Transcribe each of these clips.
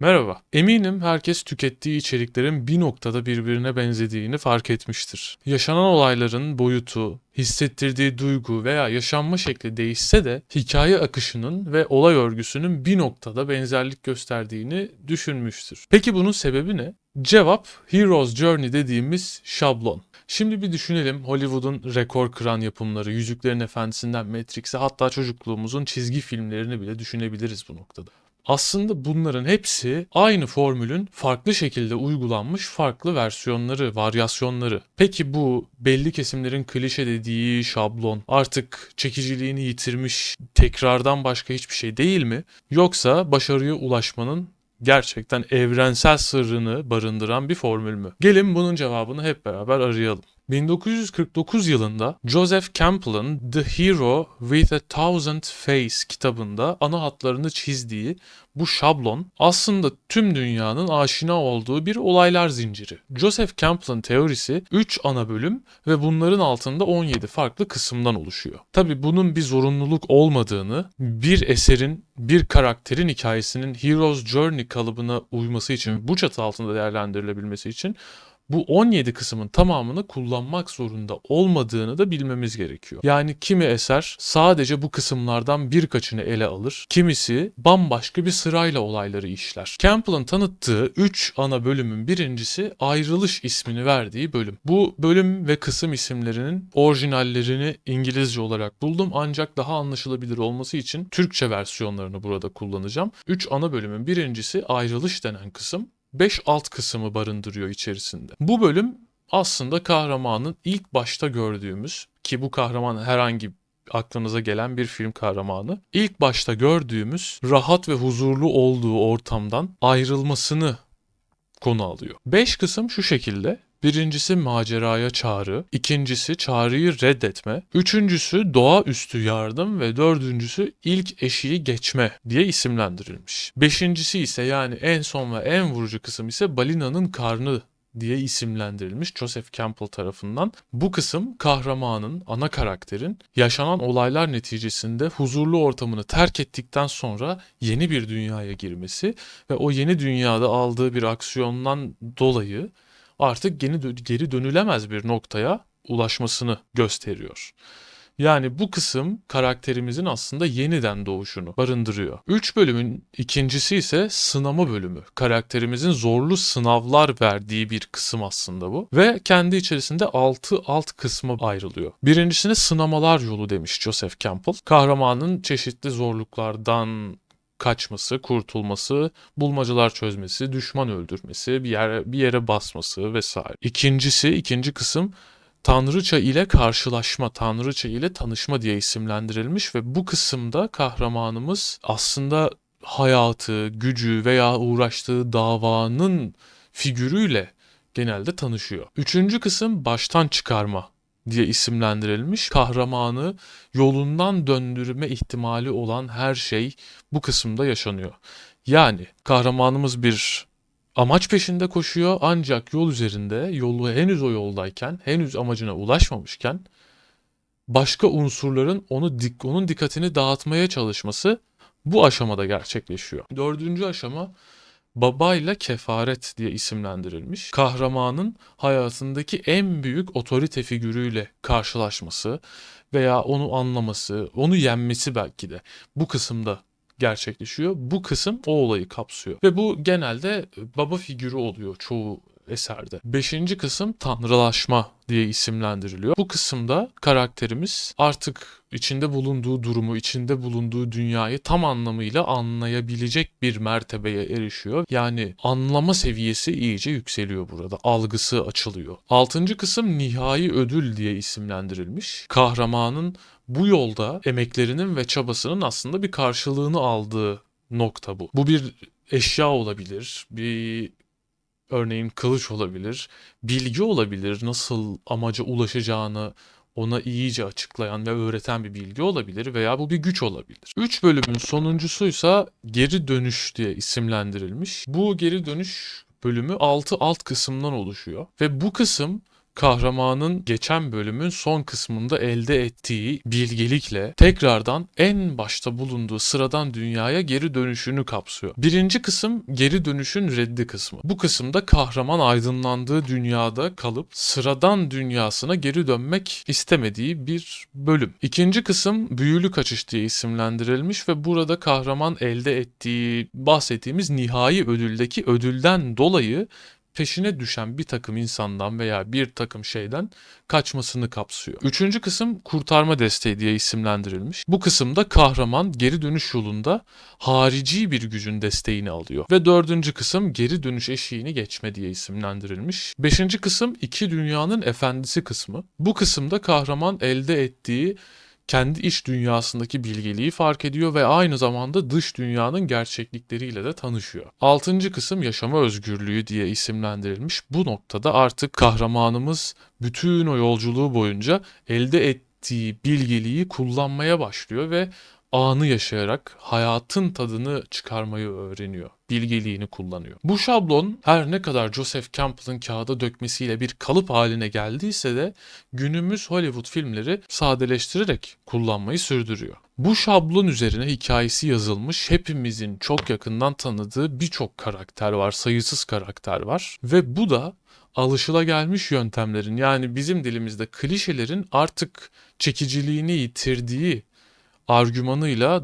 Merhaba. Eminim herkes tükettiği içeriklerin bir noktada birbirine benzediğini fark etmiştir. Yaşanan olayların boyutu, hissettirdiği duygu veya yaşanma şekli değişse de hikaye akışının ve olay örgüsünün bir noktada benzerlik gösterdiğini düşünmüştür. Peki bunun sebebi ne? Cevap Hero's Journey dediğimiz şablon. Şimdi bir düşünelim Hollywood'un rekor kıran yapımları, Yüzüklerin Efendisi'nden Matrix'e hatta çocukluğumuzun çizgi filmlerini bile düşünebiliriz bu noktada. Aslında bunların hepsi aynı formülün farklı şekilde uygulanmış farklı versiyonları, varyasyonları. Peki bu belli kesimlerin klişe dediği şablon artık çekiciliğini yitirmiş, tekrardan başka hiçbir şey değil mi? Yoksa başarıya ulaşmanın gerçekten evrensel sırrını barındıran bir formül mü? Gelin bunun cevabını hep beraber arayalım. 1949 yılında Joseph Campbell'ın The Hero with a Thousand Face kitabında ana hatlarını çizdiği bu şablon aslında tüm dünyanın aşina olduğu bir olaylar zinciri. Joseph Campbell'ın teorisi 3 ana bölüm ve bunların altında 17 farklı kısımdan oluşuyor. Tabi bunun bir zorunluluk olmadığını, bir eserin, bir karakterin hikayesinin Hero's Journey kalıbına uyması için, bu çatı altında değerlendirilebilmesi için bu 17 kısmın tamamını kullanmak zorunda olmadığını da bilmemiz gerekiyor. Yani kimi eser sadece bu kısımlardan birkaçını ele alır, kimisi bambaşka bir sırayla olayları işler. Campbell'ın tanıttığı 3 ana bölümün birincisi Ayrılış ismini verdiği bölüm. Bu bölüm ve kısım isimlerinin orijinallerini İngilizce olarak buldum ancak daha anlaşılabilir olması için Türkçe versiyonlarını burada kullanacağım. 3 ana bölümün birincisi Ayrılış denen kısım. 5 alt kısmı barındırıyor içerisinde. Bu bölüm aslında kahramanın ilk başta gördüğümüz ki bu kahraman herhangi aklınıza gelen bir film kahramanı. ilk başta gördüğümüz rahat ve huzurlu olduğu ortamdan ayrılmasını konu alıyor. 5 kısım şu şekilde. Birincisi maceraya çağrı, ikincisi çağrıyı reddetme, üçüncüsü doğaüstü yardım ve dördüncüsü ilk eşiği geçme diye isimlendirilmiş. Beşincisi ise yani en son ve en vurucu kısım ise balinanın karnı diye isimlendirilmiş Joseph Campbell tarafından. Bu kısım kahramanın, ana karakterin yaşanan olaylar neticesinde huzurlu ortamını terk ettikten sonra yeni bir dünyaya girmesi ve o yeni dünyada aldığı bir aksiyondan dolayı artık geri, geri dönülemez bir noktaya ulaşmasını gösteriyor. Yani bu kısım karakterimizin aslında yeniden doğuşunu barındırıyor. 3 bölümün ikincisi ise sınama bölümü. Karakterimizin zorlu sınavlar verdiği bir kısım aslında bu. Ve kendi içerisinde 6 alt kısma ayrılıyor. Birincisine sınamalar yolu demiş Joseph Campbell. Kahramanın çeşitli zorluklardan kaçması, kurtulması, bulmacalar çözmesi, düşman öldürmesi, bir yere bir yere basması vesaire. İkincisi, ikinci kısım Tanrıça ile karşılaşma, Tanrıça ile tanışma diye isimlendirilmiş ve bu kısımda kahramanımız aslında hayatı, gücü veya uğraştığı davanın figürüyle genelde tanışıyor. Üçüncü kısım baştan çıkarma diye isimlendirilmiş. Kahramanı yolundan döndürme ihtimali olan her şey bu kısımda yaşanıyor. Yani kahramanımız bir amaç peşinde koşuyor ancak yol üzerinde yolu henüz o yoldayken, henüz amacına ulaşmamışken başka unsurların onu dik, onun dikkatini dağıtmaya çalışması bu aşamada gerçekleşiyor. Dördüncü aşama babayla kefaret diye isimlendirilmiş. Kahramanın hayatındaki en büyük otorite figürüyle karşılaşması veya onu anlaması, onu yenmesi belki de bu kısımda gerçekleşiyor. Bu kısım o olayı kapsıyor. Ve bu genelde baba figürü oluyor çoğu eserde. Beşinci kısım tanrılaşma diye isimlendiriliyor. Bu kısımda karakterimiz artık içinde bulunduğu durumu, içinde bulunduğu dünyayı tam anlamıyla anlayabilecek bir mertebeye erişiyor. Yani anlama seviyesi iyice yükseliyor burada. Algısı açılıyor. Altıncı kısım nihai ödül diye isimlendirilmiş. Kahramanın bu yolda emeklerinin ve çabasının aslında bir karşılığını aldığı nokta bu. Bu bir eşya olabilir, bir örneğin kılıç olabilir, bilgi olabilir, nasıl amaca ulaşacağını ona iyice açıklayan ve öğreten bir bilgi olabilir veya bu bir güç olabilir. 3 bölümün sonuncusuysa geri dönüş diye isimlendirilmiş. Bu geri dönüş bölümü 6 alt kısımdan oluşuyor ve bu kısım kahramanın geçen bölümün son kısmında elde ettiği bilgelikle tekrardan en başta bulunduğu sıradan dünyaya geri dönüşünü kapsıyor. Birinci kısım geri dönüşün reddi kısmı. Bu kısımda kahraman aydınlandığı dünyada kalıp sıradan dünyasına geri dönmek istemediği bir bölüm. İkinci kısım büyülü kaçış diye isimlendirilmiş ve burada kahraman elde ettiği bahsettiğimiz nihai ödüldeki ödülden dolayı peşine düşen bir takım insandan veya bir takım şeyden kaçmasını kapsıyor. Üçüncü kısım kurtarma desteği diye isimlendirilmiş. Bu kısımda kahraman geri dönüş yolunda harici bir gücün desteğini alıyor. Ve dördüncü kısım geri dönüş eşiğini geçme diye isimlendirilmiş. Beşinci kısım iki dünyanın efendisi kısmı. Bu kısımda kahraman elde ettiği kendi iç dünyasındaki bilgeliği fark ediyor ve aynı zamanda dış dünyanın gerçeklikleriyle de tanışıyor. Altıncı kısım yaşama özgürlüğü diye isimlendirilmiş. Bu noktada artık kahramanımız bütün o yolculuğu boyunca elde ettiği bilgeliği kullanmaya başlıyor ve anı yaşayarak hayatın tadını çıkarmayı öğreniyor. Bilgeliğini kullanıyor. Bu şablon her ne kadar Joseph Campbell'ın kağıda dökmesiyle bir kalıp haline geldiyse de günümüz Hollywood filmleri sadeleştirerek kullanmayı sürdürüyor. Bu şablon üzerine hikayesi yazılmış, hepimizin çok yakından tanıdığı birçok karakter var, sayısız karakter var ve bu da alışılagelmiş yöntemlerin yani bizim dilimizde klişelerin artık çekiciliğini yitirdiği argümanıyla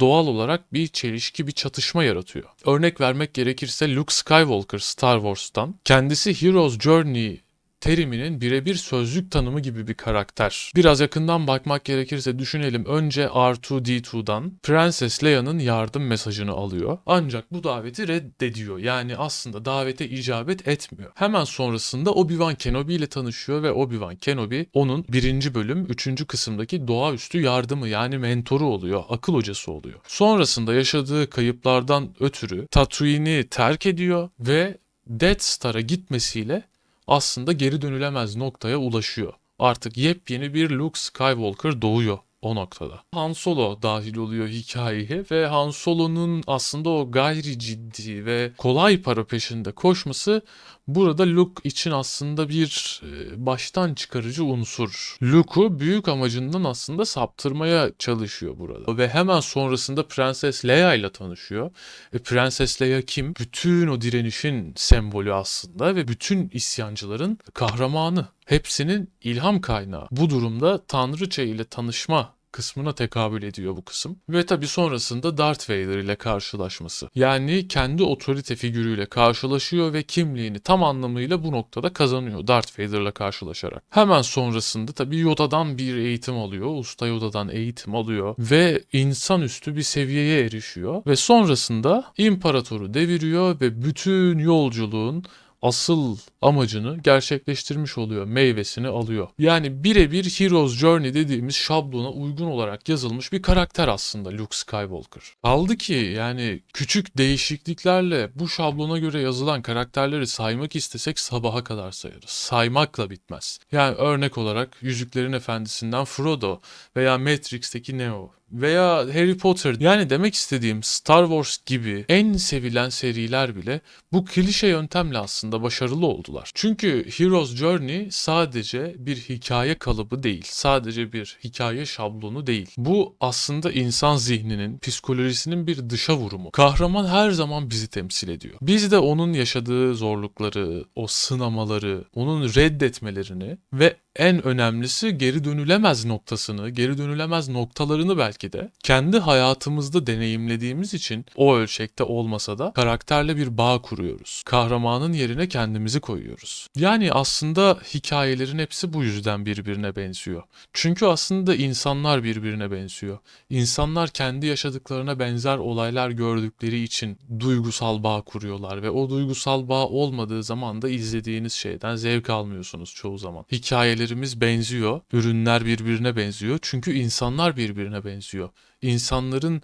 doğal olarak bir çelişki, bir çatışma yaratıyor. Örnek vermek gerekirse Luke Skywalker Star Wars'tan kendisi Hero's Journey teriminin birebir sözlük tanımı gibi bir karakter. Biraz yakından bakmak gerekirse düşünelim. Önce R2-D2'dan Prenses Leia'nın yardım mesajını alıyor. Ancak bu daveti reddediyor. Yani aslında davete icabet etmiyor. Hemen sonrasında Obi-Wan Kenobi ile tanışıyor ve Obi-Wan Kenobi onun birinci bölüm üçüncü kısımdaki doğaüstü yardımı yani mentoru oluyor. Akıl hocası oluyor. Sonrasında yaşadığı kayıplardan ötürü Tatooine'i terk ediyor ve Death Star'a gitmesiyle aslında geri dönülemez noktaya ulaşıyor. Artık yepyeni bir Luke Skywalker doğuyor o noktada. Han Solo dahil oluyor hikayeye ve Han Solo'nun aslında o gayri ciddi ve kolay para peşinde koşması burada Luke için aslında bir e, baştan çıkarıcı unsur. Luke'u büyük amacından aslında saptırmaya çalışıyor burada. Ve hemen sonrasında Prenses Leia ile tanışıyor. E, Prenses Leia kim? Bütün o direnişin sembolü aslında ve bütün isyancıların kahramanı. Hepsinin ilham kaynağı. Bu durumda Tanrıça ile tanışma kısmına tekabül ediyor bu kısım. Ve tabi sonrasında Darth Vader ile karşılaşması. Yani kendi otorite figürüyle karşılaşıyor ve kimliğini tam anlamıyla bu noktada kazanıyor Darth Vader ile karşılaşarak. Hemen sonrasında tabi Yoda'dan bir eğitim alıyor. Usta Yoda'dan eğitim alıyor ve insanüstü bir seviyeye erişiyor. Ve sonrasında imparatoru deviriyor ve bütün yolculuğun asıl amacını gerçekleştirmiş oluyor. Meyvesini alıyor. Yani birebir Hero's Journey dediğimiz şablona uygun olarak yazılmış bir karakter aslında Luke Skywalker. Kaldı ki yani küçük değişikliklerle bu şablona göre yazılan karakterleri saymak istesek sabaha kadar sayarız. Saymakla bitmez. Yani örnek olarak Yüzüklerin Efendisi'nden Frodo veya Matrix'teki Neo veya Harry Potter yani demek istediğim Star Wars gibi en sevilen seriler bile bu klişe yöntemle aslında başarılı oldular. Çünkü Hero's Journey sadece bir hikaye kalıbı değil, sadece bir hikaye şablonu değil. Bu aslında insan zihninin, psikolojisinin bir dışa vurumu. Kahraman her zaman bizi temsil ediyor. Biz de onun yaşadığı zorlukları, o sınamaları, onun reddetmelerini ve en önemlisi geri dönülemez noktasını, geri dönülemez noktalarını belki de kendi hayatımızda deneyimlediğimiz için o ölçekte olmasa da karakterle bir bağ kuruyoruz. Kahramanın yerine kendimizi koyuyoruz. Yani aslında hikayelerin hepsi bu yüzden birbirine benziyor. Çünkü aslında insanlar birbirine benziyor. İnsanlar kendi yaşadıklarına benzer olaylar gördükleri için duygusal bağ kuruyorlar ve o duygusal bağ olmadığı zaman da izlediğiniz şeyden zevk almıyorsunuz çoğu zaman. Hikayeleri ürünlerimiz benziyor. Ürünler birbirine benziyor. Çünkü insanlar birbirine benziyor. İnsanların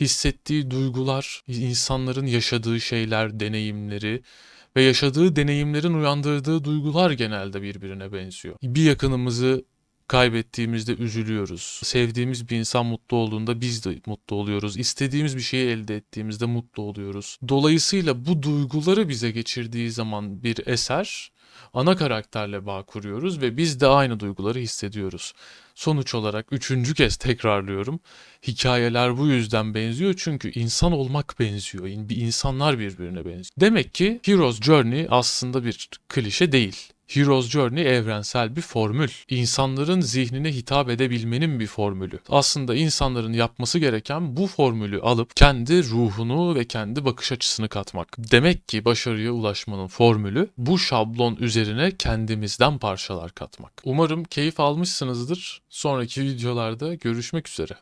hissettiği duygular, insanların yaşadığı şeyler, deneyimleri ve yaşadığı deneyimlerin uyandırdığı duygular genelde birbirine benziyor. Bir yakınımızı kaybettiğimizde üzülüyoruz. Sevdiğimiz bir insan mutlu olduğunda biz de mutlu oluyoruz. İstediğimiz bir şeyi elde ettiğimizde mutlu oluyoruz. Dolayısıyla bu duyguları bize geçirdiği zaman bir eser Ana karakterle bağ kuruyoruz ve biz de aynı duyguları hissediyoruz. Sonuç olarak üçüncü kez tekrarlıyorum. Hikayeler bu yüzden benziyor çünkü insan olmak benziyor. İnsanlar birbirine benziyor. Demek ki Hero's Journey aslında bir klişe değil. Hero's Journey evrensel bir formül. İnsanların zihnine hitap edebilmenin bir formülü. Aslında insanların yapması gereken bu formülü alıp kendi ruhunu ve kendi bakış açısını katmak. Demek ki başarıya ulaşmanın formülü bu şablon üzerine kendimizden parçalar katmak. Umarım keyif almışsınızdır. Sonraki videolarda görüşmek üzere.